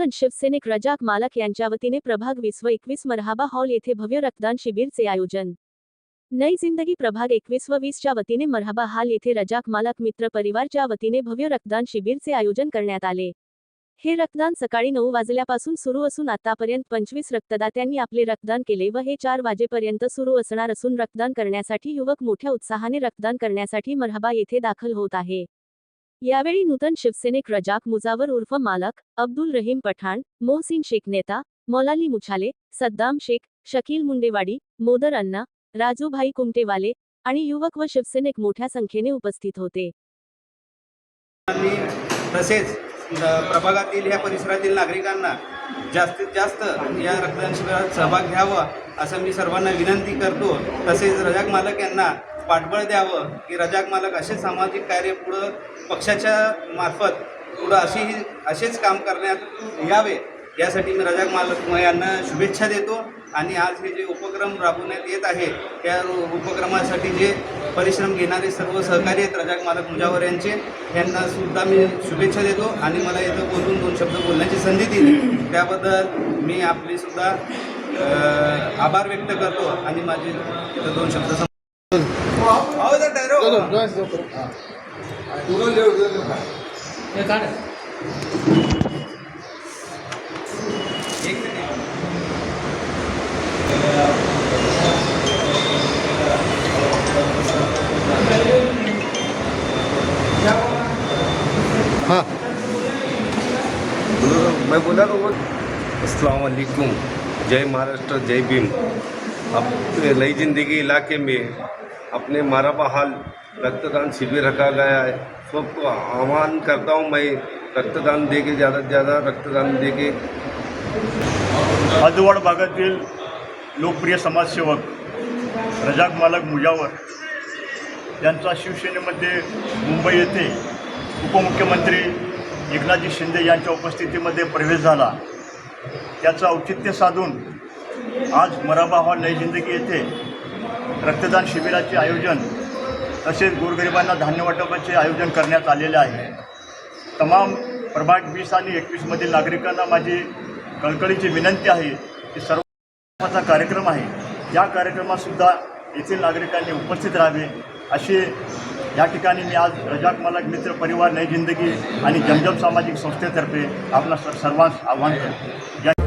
नूतन शिवसैनिक रजाक मालक यांच्या वतीने प्रभाग वीस व एकवीस मरहाबा हॉल येथे भव्य रक्तदान शिबिरचे आयोजन. नई जिंदगी प्रभाग एकवीस व वीसच्या वतीने मरहबा हाल येथे रजाक मालक मित्र परिवारच्या वतीने भव्य रक्तदान शिबिरचे आयोजन करण्यात आले. हे रक्तदान सकाळी नऊ वाजल्यापासून सुरू असून आतापर्यंत पंचवीस रक्तदात्यांनी आपले रक्तदान केले व हे चार वाजेपर्यंत सुरू असणार असून रक्तदान करण्यासाठी युवक मोठ्या उत्साहाने रक्तदान करण्यासाठी मरहबा येथे दाखल होत आहे. यावेळी नूतन शिवसैनिक रजाक मुजावर उर्फ मालक अब्दुल रहीम पठाण मोहसिन शेख नेता मौलाली मुछाले सद्दाम शेख शकील मुंडेवाडी मोदर अण्णा राजूभाई कुमटेवाले आणि युवक व शिवसैनिक मोठ्या संख्येने उपस्थित होते. तसेच प्रभागातील या परिसरातील नागरिकांना जास्तीत जास्त या रक्तदान शिबिरात सहभाग घ्यावा असं मी सर्वांना विनंती करतो. तसेच रजाक मालक यांना पाठबळ द्यावं की रजाक मालक असे सामाजिक कार्य पुढं पक्षाच्या मार्फत पुढं अशी असेच काम करण्यात यावे. यासाठी मी रजाक मालक यांना शुभेच्छा देतो. आणि आज हे जे उपक्रम राबवण्यात येत आहे त्या उपक्रमासाठी जे परिश्रम घेणारे सर्व सहकारी आहेत रजाक मालक मुजावर यांचे यांना सुद्धा मी शुभेच्छा देतो. आणि मला इथं बोलून दोन शब्द बोलण्याची संधी दिली. त्याबद्दल मी आपली सुद्धा आभार व्यक्त करतो. आणि माझे इथं दोन शब्द हाँ। मैं बोला तो वो, अस्सलाम वालेकुम, जय महाराष्ट्र, जय भीम। अब नई ज़िंदगी इलाके में अपने माराबा हाल रक्तदान शिविर रखा गया है। सबको आह्वान करता हूँ मैं रक्तदान दे के ज़्यादा से ज़्यादा रक्तदान दे के हदवाड भागातील लोकप्रिय समाजसेवक रजाक मालक मुजावर यांचा शिवसेनेमध्ये मुंबई येथे उपमुख्यमंत्री एकनाथजी शिंदे यांच्या उपस्थितीमध्ये प्रवेश झाला. त्याचं औचित्य साधून आज मराबा हॉल नई जिंदगी येथे रक्तदान शिबिराचे आयोजन तसेच गोरगरिबांना धान्य वाटपाचे आयोजन करण्यात आलेले आहे. तमाम प्रभाग वीस आणि एकवीसमधील नागरिकांना माझी कळकळीची विनंती आहे की सर्वांचा कार्यक्रम आहे. या कार्यक्रमातसुद्धा येथील नागरिकांनी उपस्थित राहावे. अशी या ठिकाणी मी आज रजाक मालक मित्र परिवार नई जिंदगी आणि जमजम सामाजिक संस्थेतर्फे आपला सर्वांस आव्हान करतो.